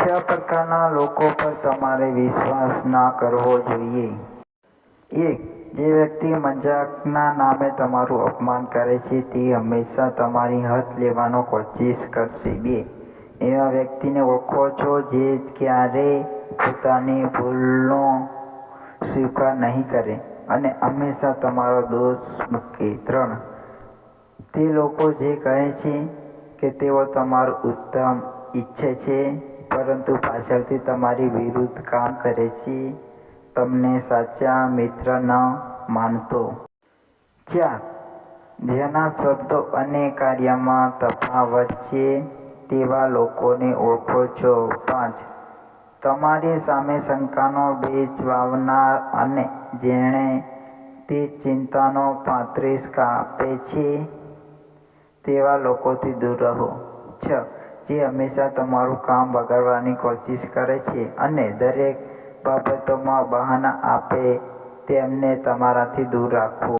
છ પ્રકારના લોકો પર તમારે વિશ્વાસ ના કરવો જોઈએ? એક જે વ્યક્તિ મજાકના નામે તમારું અપમાન કરે છે, તે હંમેશા તમારી હદ લેવાનો કોશિશ કરશે. બે, એવા વ્યક્તિને ઓળખો છો જે ક્યારેય પોતાની ભૂલનો સ્વીકાર નહીં કરે અને હંમેશા તમારો દોષ મૂકે. ત્રણ, તે લોકો જે કહે છે કે તેઓ તમારું ઉત્તમ ઈચ્છે છે પરંતુ પાછળથી તમારી વિરુદ્ધ કામ કરે છે. તમને સાચા મિત્ર ન માનતો. ચાર, જેના શબ્દો અને કાર્યમાં તફાવત છે તેવા લોકોને ઓળખો છો. પાંચ, તમારી સામે શંકાનો બીજ વાવનાર અને જેણે તે ચિંતાનો પાંત્રીસ કાપે છે, તેવા લોકોથી દૂર રહો. છ જે હંમેશા તમારું કામ બગાડવાની કોશિશ કરે છે અને દરેક બાબતોમાં બહાના આપે તેમને તમારાથી દૂર રાખો.